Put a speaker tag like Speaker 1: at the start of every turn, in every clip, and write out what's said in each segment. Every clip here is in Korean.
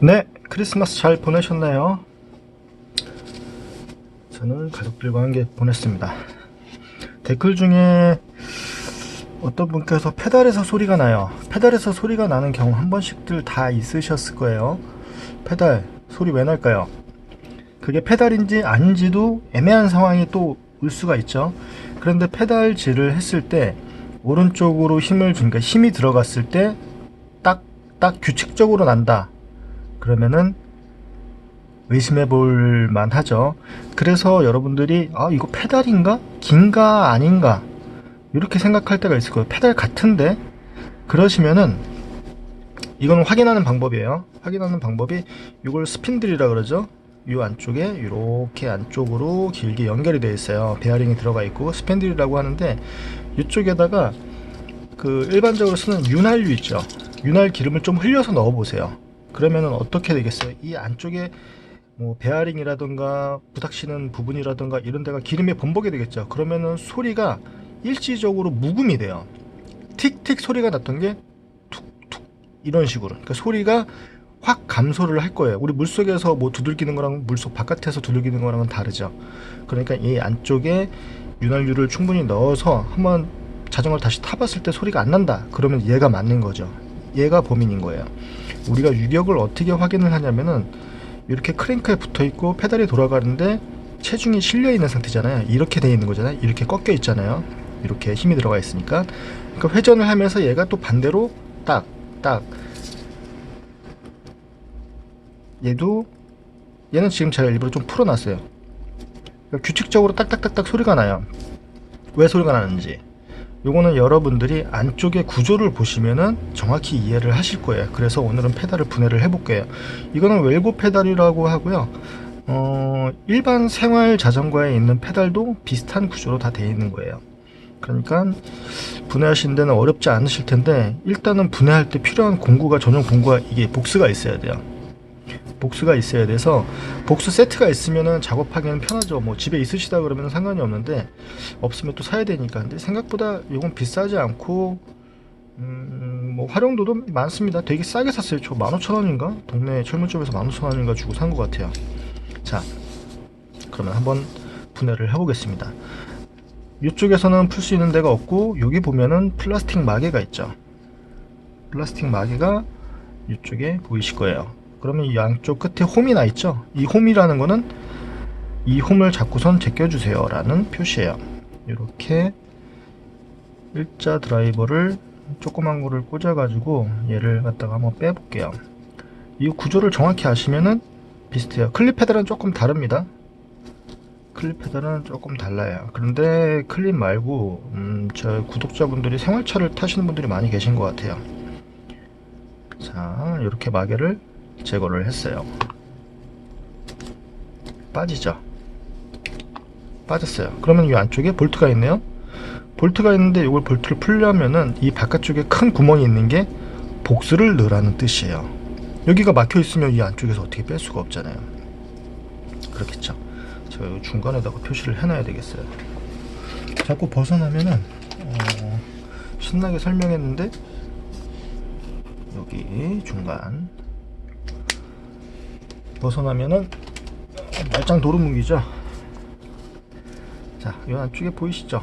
Speaker 1: 네, 크리스마스 잘 보내셨나요? 저는 가족들과 함께 보냈습니다. 댓글 중에 어떤 분께서 페달에서 소리가 나요. 페달에서 소리가 나는 경우 한 번씩들 다 있으셨을 거예요. 페달 소리 왜 날까요? 그게 페달인지 아닌지도 애매한 상황이 또 올 수가 있죠. 그런데 페달질을 했을 때 오른쪽으로 힘을 주니까 힘이 들어갔을 때 딱딱 규칙적으로 난다. 그러면은 의심해 볼 만하죠. 그래서 여러분들이 아 이거 페달인가? 긴가 아닌가? 이렇게 생각할 때가 있을 거예요. 페달 같은데 그러시면은 이거는 확인하는 방법이에요. 확인하는 방법이 이걸 스핀들이라 그러죠. 이 안쪽에 이렇게 안쪽으로 길게 연결이 되어 있어요. 베어링이 들어가 있고 스팬들이라고 하는데 이쪽에다가 그 일반적으로 쓰는 윤활유 있죠. 윤활 기름을 좀 흘려서 넣어 보세요. 그러면은 어떻게 되겠어요? 이 안쪽에 뭐 베어링이라든가 부닥치는 부분이라든가 이런 데가 기름에 범벅이 되겠죠. 그러면은 소리가 일시적으로 묵음이 돼요. 틱틱 소리가 났던 게 툭툭 이런 식으로. 그러니까 소리가 확 감소를 할 거예요. 우리 물속에서 뭐 두들기는 거랑 물속 바깥에서 두들기는 거랑은 다르죠. 그러니까 이 안쪽에 윤활유를 충분히 넣어서 한번 자전거를 다시 타봤을 때 소리가 안 난다. 그러면 얘가 맞는 거죠. 얘가 범인인 거예요. 우리가 유격을 어떻게 확인을 하냐면은 이렇게 크랭크에 붙어 있고 페달이 돌아가는데 체중이 실려 있는 상태잖아요. 이렇게 돼 있는 거잖아요. 이렇게 꺾여 있잖아요. 이렇게 힘이 들어가 있으니까. 그러니까 회전을 하면서 얘가 또 반대로 딱, 딱. 얘도, 얘는 지금 제가 일부러 좀 풀어놨어요. 그러니까 규칙적으로 딱딱딱딱 소리가 나요. 왜 소리가 나는지. 요거는 여러분들이 안쪽의 구조를 보시면은 정확히 이해를 하실 거예요. 그래서 오늘은 페달을 분해를 해 볼게요. 이거는 웰고 페달이라고 하고요. 어, 일반 생활 자전거에 있는 페달도 비슷한 구조로 다 되어 있는 거예요. 그러니까 분해하시는 데는 어렵지 않으실 텐데 일단은 분해할 때 필요한 공구가 전용 공구가 이게 복스가 있어야 돼요. 복스가 있어야 돼서 복스 세트가 있으면은 작업하기는 편하죠. 뭐 집에 있으시다 그러면 상관이 없는데 없으면 또 사야 되니까. 근데 생각보다 이건 비싸지 않고 음, 뭐 활용도도 많습니다. 되게 싸게 샀어요. 저 15,000원인가? 동네 철물점에서 15,000원인가 주고 산 것 같아요. 자, 그러면 한번 분해를 해보겠습니다. 이쪽에서는 풀 수 있는 데가 없고 여기 보면은 플라스틱 마개가 있죠. 플라스틱 마개가 이쪽에 보이실 거예요. 그러면 이 양쪽 끝에 홈이 나 있죠. 이 홈이라는 거는 이 홈을 잡고선 제껴주세요 라는 표시예요. 이렇게 일자 드라이버를 조그만 거를 꽂아 가지고 얘를 갖다가 한번 빼 볼게요. 이 구조를 정확히 아시면은 비슷해요. 클립 페달은 조금 다릅니다. 클립 페달은 조금 달라요. 그런데 클립 말고 음, 저 구독자분들이 생활차를 타시는 분들이 많이 계신 것 같아요. 자, 이렇게 마개를 제거를 했어요. 빠지죠? 빠졌어요. 그러면 이 안쪽에 볼트가 있네요. 볼트가 있는데 이걸 볼트를 풀려면은 이 바깥쪽에 큰 구멍이 있는 게 복수를 넣으라는 뜻이에요. 여기가 막혀 있으면 이 안쪽에서 어떻게 뺄 수가 없잖아요. 그렇겠죠. 제가 이 중간에다가 표시를 해놔야 되겠어요. 자꾸 벗어나면은 어, 신나게 설명했는데 여기 중간 벗어나면은 말짱 도루묵이죠. 자, 이 안쪽에 보이시죠?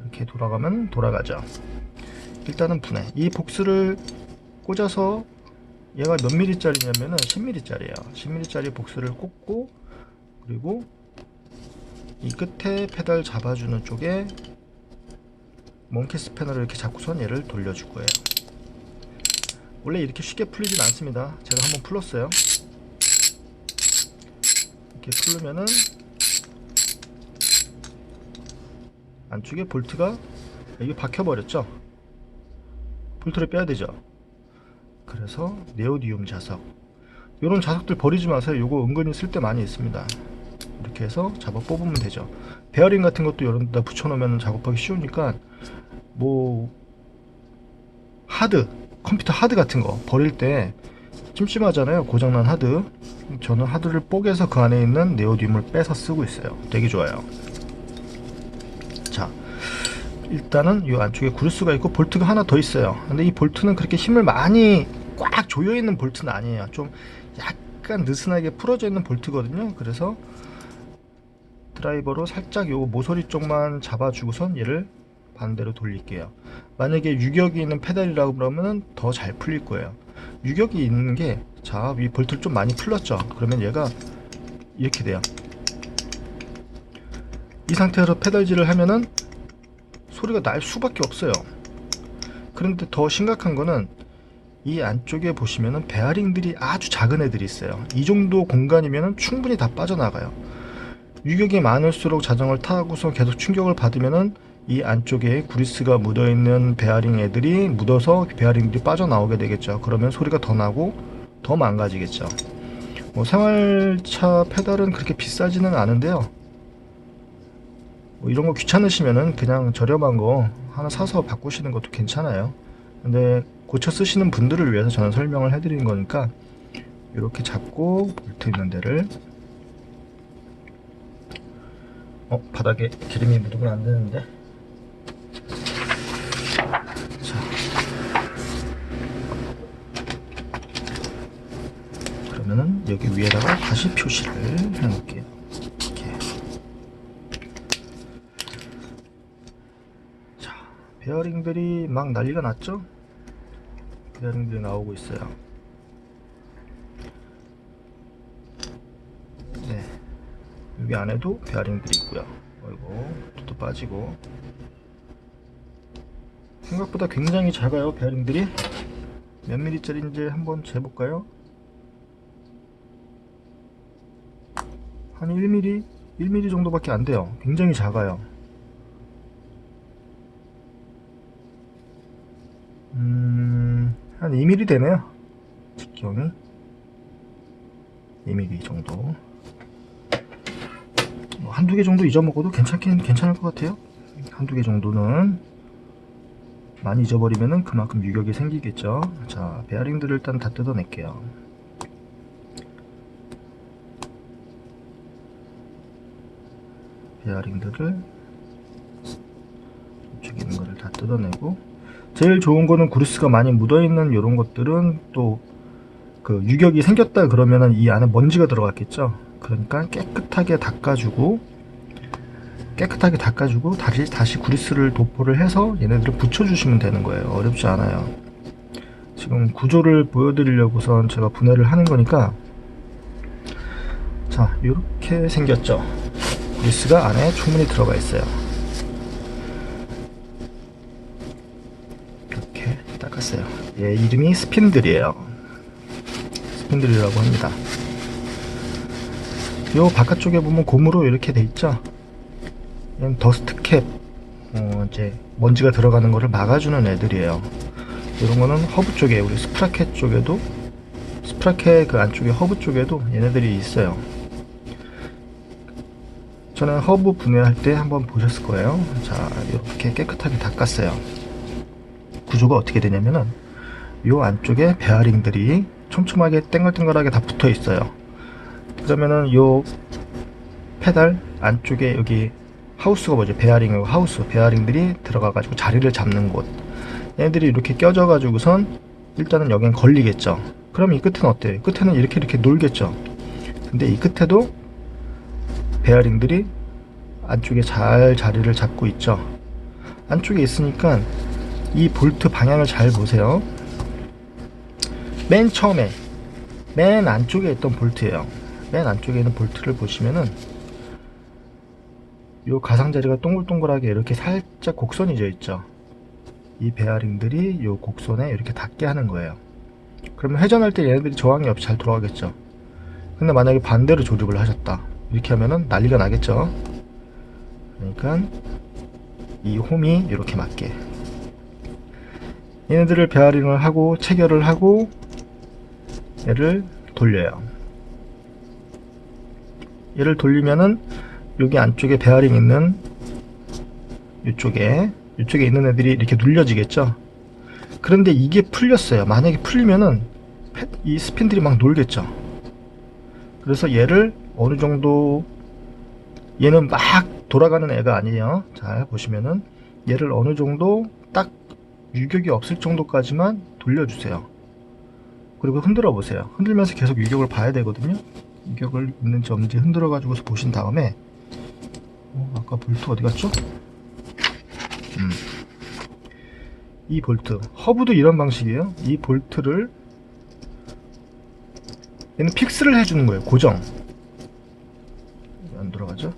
Speaker 1: 이렇게 돌아가면 돌아가죠. 일단은 분해. 이 복스를 꽂아서 얘가 몇 미리짜리냐면은 10미리짜리예요. 10미리짜리 복스를 꽂고 그리고 이 끝에 페달 잡아주는 쪽에 몽키 스패너를 이렇게 잡고선 얘를 돌려줄 거예요. 원래 이렇게 쉽게 풀리진 않습니다. 제가 한번 풀었어요. 이렇게 풀르면은 안쪽에 볼트가 여기 박혀버렸죠. 볼트를 빼야 되죠. 그래서 네오디움 자석. 이런 자석들 버리지 마세요. 요거 은근히 쓸 때 많이 있습니다. 이렇게 해서 잡아 뽑으면 되죠. 베어링 같은 것도 이런 데다 붙여놓으면 작업하기 쉬우니까 뭐 하드, 컴퓨터 하드 같은 거 버릴 때 찜찜하잖아요. 고장난 하드. 저는 하드를 뽀개서 그 안에 있는 네오디움을 빼서 쓰고 있어요. 되게 좋아요. 자, 일단은 이 안쪽에 구르스가 있고 볼트가 하나 더 있어요. 근데 이 볼트는 그렇게 힘을 많이 꽉 조여 있는 볼트는 아니에요. 좀 약간 느슨하게 풀어져 있는 볼트거든요. 그래서 드라이버로 살짝 요 모서리 쪽만 잡아주고선 얘를 반대로 돌릴게요. 만약에 유격이 있는 페달이라고 그러면은 더잘 풀릴 거예요. 유격이 있는 게, 자, 이 볼트를 좀 많이 풀렸죠? 그러면 얘가 이렇게 돼요. 이 상태로 페달질을 하면은 소리가 날 수밖에 없어요. 그런데 더 심각한 거는 이 안쪽에 보시면은 베어링들이 아주 작은 애들이 있어요. 이 정도 공간이면은 충분히 다 빠져나가요. 유격이 많을수록 자전거를 타고서 계속 충격을 받으면은 이 안쪽에 구리스가 묻어있는 베어링 애들이 묻어서 베어링들이 빠져나오게 되겠죠. 그러면 소리가 더 나고 더 망가지겠죠. 뭐 생활차 페달은 그렇게 비싸지는 않은데요. 뭐 이런 거 귀찮으시면은 그냥 저렴한 거 하나 사서 바꾸시는 것도 괜찮아요. 근데 고쳐 쓰시는 분들을 위해서 저는 설명을 해드리는 거니까 이렇게 잡고 볼트 있는 데를 어 바닥에 기름이 묻으면 안 되는데 자 그러면은 여기 위에다가 다시 표시를 해 놓을게요. 이렇게. 자 베어링들이 막 난리가 났죠? 베어링들이 나오고 있어요. 네. 여기 안에도 베어링들이 있고요. 그리고 또 빠지고. 생각보다 굉장히 작아요 베어링들이. 몇 미리짜리인지 한번 재볼까요 한 1mm 1mm 정도밖에 안 돼요 굉장히 작아요 음, 한 2mm 되네요 직경이 2mm 정도 뭐 한두 개 정도 잊어먹어도 괜찮긴 괜찮을 것 같아요. 한두 개 정도는 많이 잊어버리면은 그만큼 유격이 생기겠죠. 자, 베어링들을 일단 다 뜯어낼게요. 베어링들을 있는 거를 다 뜯어내고 제일 좋은 거는 구리스가 많이 묻어있는 이런 것들은 또 그 유격이 생겼다 그러면은 이 안에 먼지가 들어갔겠죠. 그러니까 깨끗하게 닦아주고 깨끗하게 닦아주고 다시 다시 구리스를 도포를 해서 얘네들을 붙여주시면 되는 거예요. 어렵지 않아요. 지금 구조를 보여드리려고선 제가 분해를 하는 거니까 자 이렇게 생겼죠. 구리스가 안에 충분히 들어가 있어요. 이렇게 닦았어요. 얘 이름이 스핀들이에요. 스핀들이라고 합니다. 요 바깥쪽에 보면 고무로 이렇게 돼 있죠. 더스트캡, 어, 이제 먼지가 들어가는 거를 막아주는 애들이에요. 이런 거는 허브 쪽에 우리 스프라켓 쪽에도 스프라켓 그 안쪽에 허브 쪽에도 얘네들이 있어요. 저는 허브 분해할 때 한번 보셨을 거예요. 자, 이렇게 깨끗하게 닦았어요. 구조가 어떻게 되냐면은 요 안쪽에 베어링들이 촘촘하게 땡글땡글하게 다 붙어 있어요. 그러면은 요 페달 안쪽에 여기 하우스가 뭐죠? 베어링 하우스 베어링들이 들어가 가지고 자리를 잡는 곳. 얘네들이 이렇게 껴져 가지고선 일단은 여긴 걸리겠죠. 그럼 이 끝은 어때요? 끝에는 이렇게 이렇게 놀겠죠. 근데 이 끝에도 베어링들이 안쪽에 잘 자리를 잡고 있죠. 안쪽에 있으니까 이 볼트 방향을 잘 보세요. 맨 처음에 맨 안쪽에 있던 볼트예요. 맨 안쪽에 있는 볼트를 보시면은 요 가상자리가 동글동글하게 이렇게 살짝 곡선이 져 있죠. 이 베어링들이 요 곡선에 이렇게 닿게 하는 거예요. 그러면 회전할 때 얘네들이 저항이 없이 잘 돌아가겠죠. 근데 만약에 반대로 조립을 하셨다. 이렇게 하면은 난리가 나겠죠. 그러니까 이 홈이 이렇게 맞게 얘네들을 베어링을 하고 체결을 하고 얘를 돌려요. 얘를 돌리면은 여기 안쪽에 베어링 있는 이쪽에 이쪽에 있는 애들이 이렇게 눌려지겠죠. 그런데 이게 풀렸어요. 만약에 풀리면은 패- 이 스핀들이 막 놀겠죠. 그래서 얘를 어느 정도 얘는 막 돌아가는 애가 아니에요. 잘 보시면은 얘를 어느 정도 딱 유격이 없을 정도까지만 돌려주세요. 그리고 흔들어 보세요. 흔들면서 계속 유격을 봐야 되거든요. 유격을 있는지 없는지 흔들어 가지고서 보신 다음에 어, 아까 볼트 어디 갔죠? 음. 이 볼트 허브도 이런 방식이에요. 이 볼트를 얘는 픽스를 해주는 거예요. 고정. 안 돌아가죠?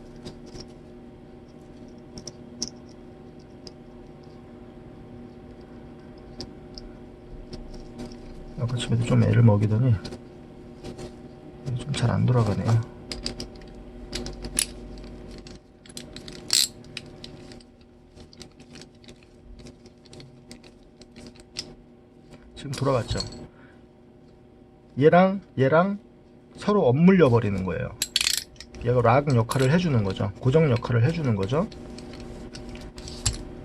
Speaker 1: 아까 집에도 좀 애를 먹이더니 좀 잘 안 돌아가네요. 지금 돌아갔죠. 얘랑 얘랑 서로 엇물려 버리는 거예요. 얘가 락 역할을 해주는 거죠. 고정 역할을 해주는 거죠.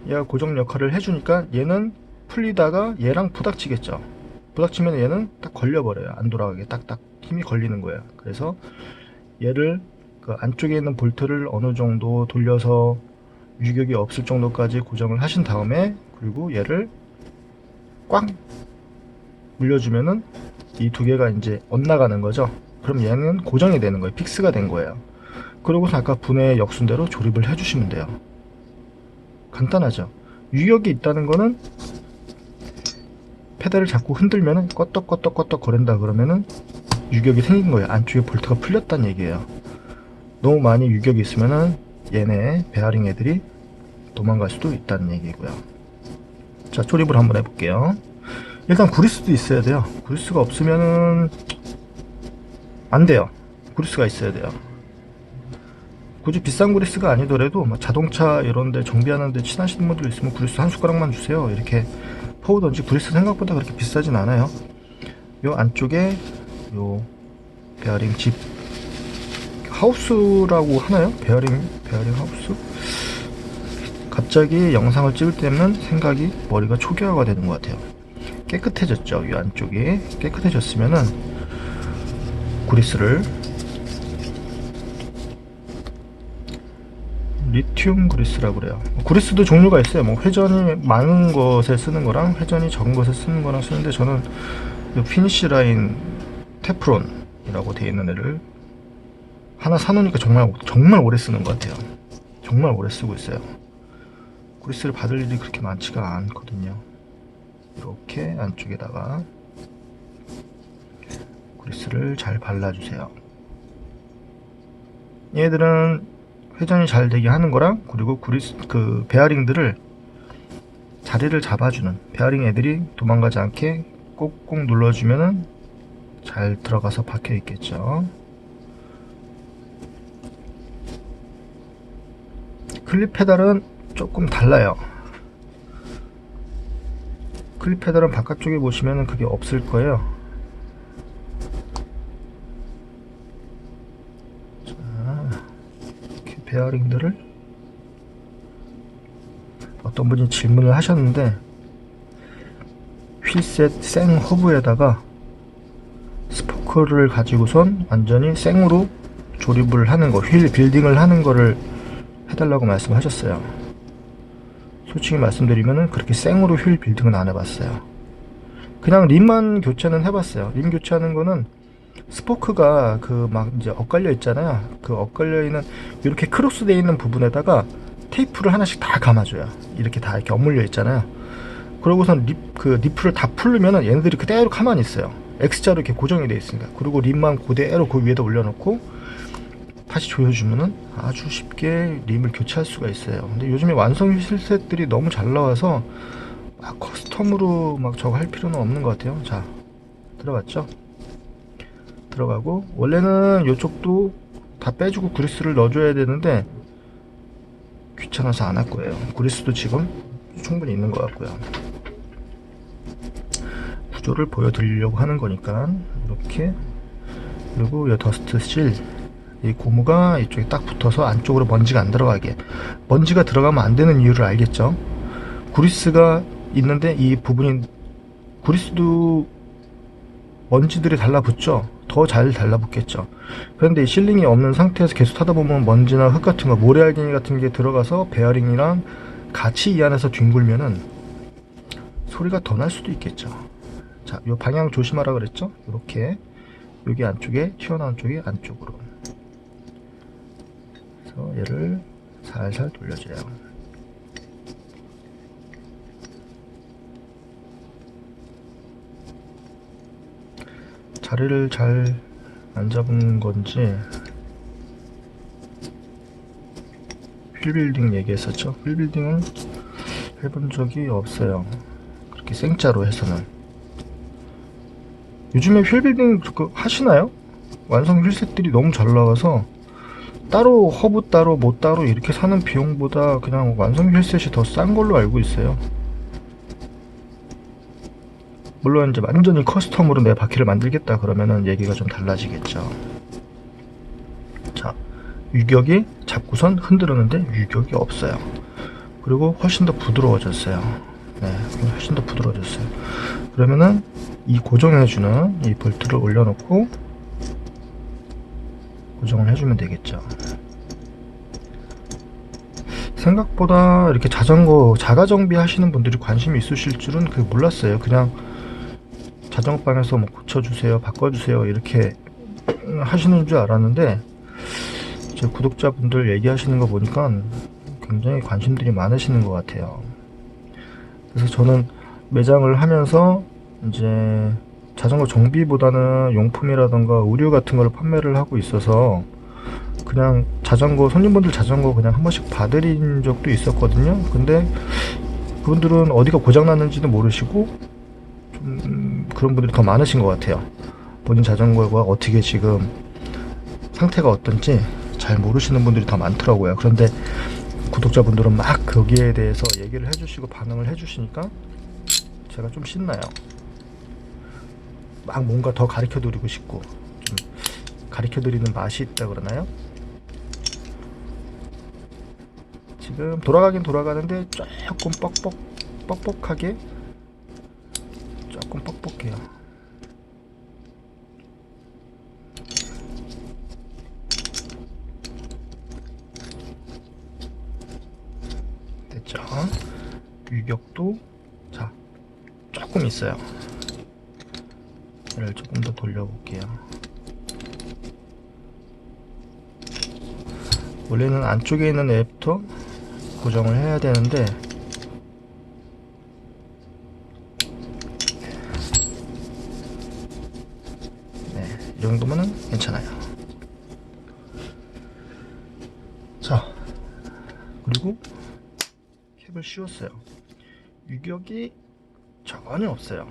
Speaker 1: 얘가 고정 역할을 해주니까 얘는 풀리다가 얘랑 부닥치겠죠. 부닥치면 얘는 딱 걸려버려요. 안 돌아가게 딱딱 힘이 걸리는 거예요. 그래서 얘를 그 안쪽에 있는 볼트를 어느 정도 돌려서 유격이 없을 정도까지 고정을 하신 다음에 그리고 얘를 꽝 물려주면은 이 두 개가 이제 엇나가는 거죠. 그럼 얘는 고정이 되는 거예요. 픽스가 된 거예요. 그러고서 아까 분해 역순대로 조립을 해주시면 돼요. 간단하죠. 유격이 있다는 거는 페달을 자꾸 흔들면은 껐덕껐덕 껐덕 거린다 그러면은 유격이 생긴 거예요. 안쪽에 볼트가 풀렸다는 얘기예요. 너무 많이 유격이 있으면은 얘네 베어링 애들이 도망갈 수도 있다는 얘기고요. 자, 조립을 한번 해볼게요. 일단 구리스도 있어야 돼요. 구리스가 없으면은 안 돼요. 구리스가 있어야 돼요. 굳이 비싼 구리스가 아니더라도 뭐 자동차 이런데 정비하는데 친하신 분들 있으면 구리스 한 숟가락만 주세요. 이렇게 퍼오던지 구리스 생각보다 그렇게 비싸진 않아요. 요 안쪽에 요 베어링 집 하우스라고 하나요? 베어링 베어링 하우스? 갑자기 영상을 찍을 때면 생각이 머리가 초기화가 되는 것 같아요. 깨끗해졌죠. 이 안쪽이 깨끗해졌으면은 구리스를 리튬 구리스라고 그래요. 구리스도 종류가 있어요. 뭐 회전이 많은 것에 쓰는 거랑 회전이 적은 것에 쓰는 거랑 쓰는데 저는 이 피니시 라인 테프론이라고 되어 있는 애를 하나 사놓으니까 정말 정말 오래 쓰는 것 같아요. 정말 오래 쓰고 있어요. 구리스를 받을 일이 그렇게 많지가 않거든요. 이렇게 안쪽에다가 그리스를 잘 발라주세요. 얘들은 회전이 잘 되게 하는 거랑 그리고 그리스 그 베어링들을 자리를 잡아주는 베어링 애들이 도망가지 않게 꼭꼭 눌러주면은 잘 들어가서 박혀 있겠죠. 클립 페달은 조금 달라요. 클립 페달은 바깥쪽에 보시면은 그게 없을 거예요. 자, 이렇게 베어링들을 어떤 분이 질문을 하셨는데 휠셋 생 허브에다가 스포크를 가지고선 완전히 생으로 조립을 하는 거, 휠 빌딩을 하는 거를 해달라고 말씀하셨어요. 솔직히 말씀드리면은 그렇게 생으로 휠 빌딩은 안 해봤어요. 그냥 림만 교체는 해봤어요. 림 교체하는 거는 스포크가 그 막 이제 엇갈려 있잖아요. 그 엇갈려 있는 이렇게 크로스되어 있는 부분에다가 테이프를 하나씩 다 감아줘요. 이렇게 다 이렇게 엇물려 있잖아요. 그러고선 립, 그 리프를 다 풀르면은 얘네들이 그대로 가만히 있어요. X자로 이렇게 고정이 되어 있으니까. 그리고 림만 그대로 그 위에다 올려놓고 다시 조여주면은 아주 쉽게 림을 교체할 수가 있어요. 근데 요즘에 완성 휠셋들이 너무 잘 나와서 막 커스텀으로 막 저거 할 필요는 없는 것 같아요. 자, 들어갔죠? 들어가고 원래는 이쪽도 다 빼주고 그리스를 넣어줘야 되는데 귀찮아서 안 할 거예요. 그리스도 지금 충분히 있는 것 같고요. 구조를 보여드리려고 하는 거니까 이렇게 그리고 이 더스트 실 이 고무가 이쪽에 딱 붙어서 안쪽으로 먼지가 안 들어가게 먼지가 들어가면 안 되는 이유를 알겠죠 구리스가 있는데 이 부분이 구리스도 먼지들이 달라붙죠 더 잘 달라붙겠죠 그런데 이 실링이 없는 상태에서 계속 타다 보면 먼지나 흙 같은 거 모래알갱이 같은 게 들어가서 베어링이랑 같이 이 안에서 뒹굴면은 소리가 더 날 수도 있겠죠 자, 요 방향 조심하라 그랬죠? 이렇게 여기 안쪽에 튀어나온 쪽이 안쪽으로. 그래서 얘를 살살 돌려줘요. 자리를 잘 안 잡은 건지 휠빌딩 얘기했었죠. 휠빌딩은 해본 적이 없어요. 그렇게 생짜로 해서는. 요즘에 휠빌딩 하시나요? 완성 휠셋들이 너무 잘 나와서 따로 허브 따로 뭐 따로 이렇게 사는 비용보다 그냥 완성 휠셋이 더 싼 걸로 알고 있어요. 물론 이제 완전히 커스텀으로 내 바퀴를 만들겠다 그러면은 얘기가 좀 달라지겠죠. 자, 유격이 잡고선 흔들었는데 유격이 없어요. 그리고 훨씬 더 부드러워졌어요. 네, 훨씬 더 부드러워졌어요. 그러면은 이 고정해주는 이 볼트를 올려놓고 고정을 해주면 되겠죠. 생각보다 이렇게 자전거 자가 정비 하시는 분들이 관심이 있으실 줄은 그 몰랐어요. 그냥 자전거방에서 뭐 고쳐주세요, 바꿔주세요 이렇게 하시는 줄 알았는데 제 구독자분들 얘기하시는 거 보니까 굉장히 관심들이 많으시는 것 같아요. 그래서 저는 매장을 하면서 이제 자전거 정비보다는 용품이라던가 의류 같은 걸 판매를 하고 있어서 그냥 자전거 손님분들 자전거 그냥 한 번씩 봐드린 적도 있었거든요. 근데 그분들은 어디가 고장 났는지도 모르시고 좀 그런 분들이 더 많으신 것 같아요. 본인 자전거가 어떻게 지금 상태가 어떤지 잘 모르시는 분들이 더 많더라고요. 그런데 구독자분들은 막 거기에 대해서 얘기를 해주시고 반응을 해주시니까 제가 좀 신나요. 막 뭔가 더 가르쳐 드리고 싶고 좀 가르쳐 드리는 맛이 있다 그러나요? 지금 돌아가긴 돌아가는데 조금 뻑뻑 뻑뻑하게 뻑뻑해요. 됐죠? 유격도 자 조금 있어요. 얘를 조금 더 돌려볼게요. 원래는 안쪽에 있는 앱부터 고정을 해야 되는데 네, 이 정도면은 괜찮아요. 자, 그리고 캡을 씌웠어요. 유격이 전혀 없어요.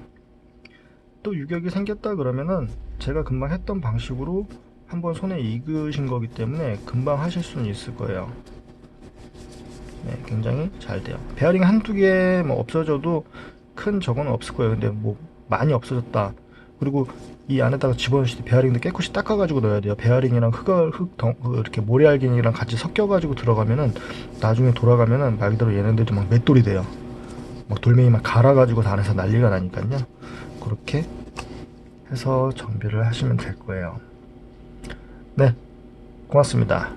Speaker 1: 또 유격이 생겼다 그러면은 제가 금방 했던 방식으로 한번 손에 익으신 거기 때문에 금방 하실 수는 있을 거예요. 네, 굉장히 잘 돼요. 베어링 한두 개 뭐 없어져도 큰 적은 없을 거예요. 근데 뭐 많이 없어졌다. 그리고 이 안에다가 집어넣으실 때 베어링도 깨끗이 닦아가지고 넣어야 돼요. 베어링이랑 흙, 흙, 덩, 그 이렇게 모래알갱이랑 같이 섞여가지고 들어가면은 나중에 돌아가면은 말 그대로 얘네들도 막 맷돌이 돼요. 막 돌멩이 막 갈아가지고 다 안에서 난리가 나니까요. 그렇게 해서 정비를 하시면 될 거예요. 네, 고맙습니다.